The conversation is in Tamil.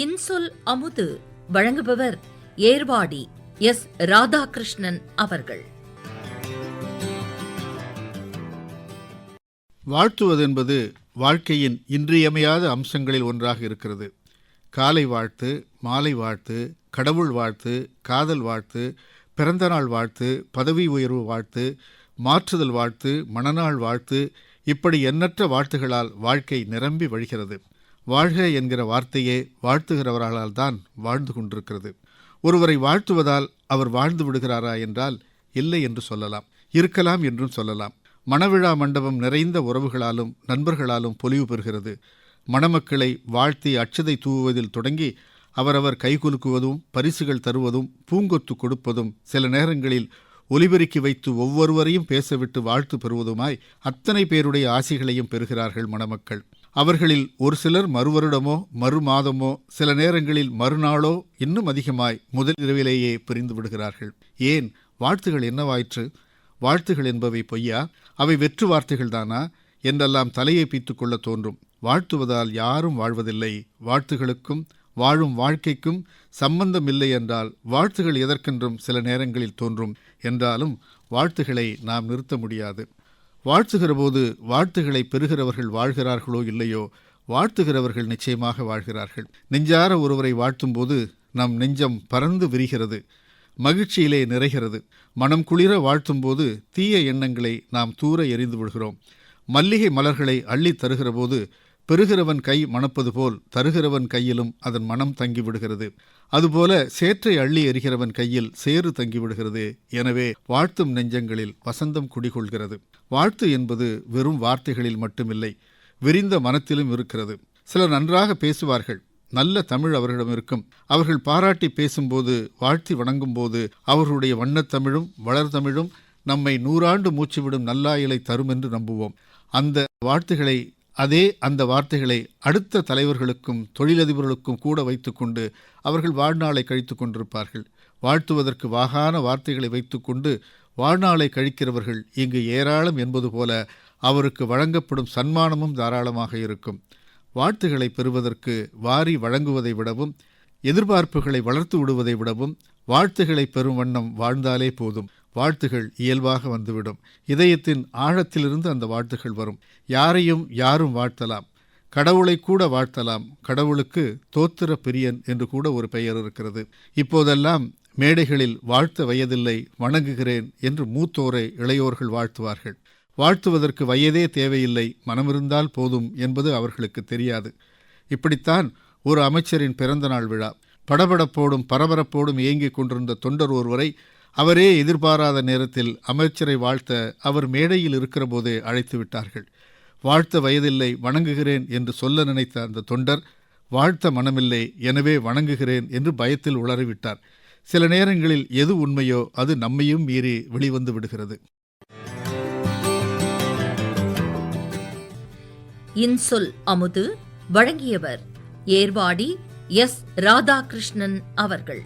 இன்சொல் அமுது வழங்குபவர் ஏர்வாடி எஸ் ராதாகிருஷ்ணன் அவர்கள். வாழ்த்துவதென்பது வாழ்க்கையின் இன்றியமையாத அம்சங்களில் ஒன்றாக இருக்கிறது. காலை வாழ்த்து மாலை வாழ்த்து கடவுள் வாழ்த்து காதல் வாழ்த்து பிறந்தநாள் வாழ்த்து பதவி உயர்வு வாழ்த்து மாற்றுதல் வாழ்த்து மணநாள் வாழ்த்து இப்படி எண்ணற்ற வாழ்த்துகளால் வாழ்க்கை நிரம்பி வழிகிறது. வாழ்க என்கிற வார்த்தையே வாழ்த்துகிறவர்களால் தான் வாழ்ந்து கொண்டிருக்கிறது. ஒருவரை வாழ்த்துவதால் அவர் வாழ்ந்து விடுகிறாரா என்றால் இல்லை என்று சொல்லலாம். இருக்கலாம் என்றும் சொல்லலாம். மணவிழா மண்டபம் நிறைந்த உறவுகளாலும் நண்பர்களாலும் பொலிவு பெறுகிறது. மணமக்களை வாழ்த்தி அச்சதை தூவுவதில் தொடங்கி அவரவர் கைகுலுக்குவதும் பரிசுகள் தருவதும் பூங்கொத்து கொடுப்பதும் சில நேரங்களில் ஒலிபெருக்கி வைத்து ஒவ்வொருவரையும் பேசவிட்டு வாழ்த்து பெறுவதுமாய் அத்தனை பேருடைய ஆசிகளையும் பெறுகிறார்கள் மணமக்கள். அவர்களில் ஒரு சிலர் மறுவருடமோ மறு மாதமோ சில நேரங்களில் மறுநாளோ இன்னும் அதிகமாய் முதல் இரவிலேயே பிரிந்து விடுகிறார்கள். ஏன்? வாழ்த்துகள் என்னவாயிற்று? வாழ்த்துகள் என்பவை பொய்யா? அவை வெற்று வார்த்தைகள் தானா? என்றெல்லாம் தலையை பீத்துக் கொள்ள தோன்றும். வாழ்த்துவதால் யாரும் வாழ்வதில்லை. வாழ்த்துகளுக்கும் வாழும் வாழ்க்கைக்கும் சம்பந்தம் இல்லை என்றால் வாழ்த்துகள் எதற்கென்றும் சில நேரங்களில் தோன்றும். என்றாலும் வாழ்த்துகளை நாம் நிறுத்த முடியாது. வாழ்த்துகிற போது வாழ்த்துகளை பெறுகிறவர்கள் வாழ்கிறார்களோ இல்லையோ வாழ்த்துகிறவர்கள் நிச்சயமாக வாழ்கிறார்கள். நெஞ்சார ஒருவரை வாழ்த்தும்போது நம் நெஞ்சம் பறந்து விரிகிறது மகிழ்ச்சியிலே நிறைகிறது. மனம் குளிர வாழ்த்தும்போது தீய எண்ணங்களை நாம் தூர எறிந்து விடுகிறோம். மல்லிகை மலர்களை அள்ளித் தருகிற போது பெறுகிறவன் கை மணப்பது போல் தருகிறவன் கையிலும் அதன் மனம் தங்கிவிடுகிறது அதுபோல சேற்றை அள்ளி எறிகிறவன் கையில் சேறு தங்கிவிடுகிறது எனவே வாழ்த்தும் நெஞ்சங்களில் வசந்தம் குடிகொள்கிறது. வாழ்த்து என்பது வெறும் வார்த்தைகளில் மட்டுமில்லை விரிந்த மனத்திலும் இருக்கிறது. சிலர் நன்றாக பேசுவார்கள் நல்ல தமிழ் அவர்களிடம் இருக்கும். அவர்கள் பாராட்டி பேசும்போது வாழ்த்தி வணங்கும்போது அவர்களுடைய வண்ணத்தமிழும் வளர்தமிழும் நம்மை நூறாண்டு மூச்சுவிடும் நல்லாயலை தரும் என்று நம்புவோம். அந்த வாழ்த்துகளை அதே அந்த வார்த்தைகளை அடுத்த தலைவர்களுக்கும் தொழிலதிபர்களுக்கும் கூட வைத்துக்கொண்டு அவர்கள் வாழ்நாளை கழித்து கொண்டிருப்பார்கள். வாழ்த்துவதற்கு வாகான வார்த்தைகளை வைத்துக்கொண்டு வாழ்நாளை கழிக்கிறவர்கள் இங்கு ஏராளம் என்பது போல அவருக்கு வழங்கப்படும் சன்மானமும் தாராளமாக இருக்கும். வாழ்த்துக்களை பெறுவதற்கு வாரி வழங்குவதை விடவும் எதிர்பார்ப்புகளை வளர்த்து விடுவதை விடவும் வாழ்த்துக்களை பெறும் வண்ணம் வாழ்ந்தாலே போதும். வாழ்த்துகள் இயல்பாக வந்துவிடும். இதயத்தின் ஆழத்திலிருந்து அந்த வாழ்த்துகள் வரும். யாரையும் யாரும் வாழ்த்தலாம். கடவுளை கூட வாழ்த்தலாம். கடவுளுக்கு தோத்திர பிரியன் என்று கூட ஒரு பெயர் இருக்கிறது. இப்போதெல்லாம் மேடைகளில் வாழ்த்த வயதில்லை வணங்குகிறேன் என்று மூத்தோரை இளையோர்கள் வாழ்த்துவார்கள். வாழ்த்துவதற்கு வயதே தேவையில்லை மனமிருந்தால் போதும் என்பது அவர்களுக்கு தெரியாது. இப்படித்தான் ஒரு அமைச்சரின் பிறந்தநாள் விழா. படபடப்போடும் பரபரப்போடும் இயங்கிக் கொண்டிருந்த தொண்டர் ஒருவரை அவரே எதிர்பாராத நேரத்தில் அமைச்சரை வாழ்த்த அவர் மேடையில் இருக்கிற போதே அழைத்து விட்டார்கள். வாழ்த்த வயதில்லை வணங்குகிறேன் என்று சொல்ல நினைத்த அந்த தொண்டர் வாழ்த்த மனமில்லை எனவே வணங்குகிறேன் என்று பயத்தில் உளறிவிட்டார். சில நேரங்களில் எது உண்மையோ அது நம்மையும் மீறி வெளிவந்து விடுகிறது. இன்சொல் அமுது வழங்கியவர் ஏர்வாடி எஸ். ராதாகிருஷ்ணன் அவர்கள்.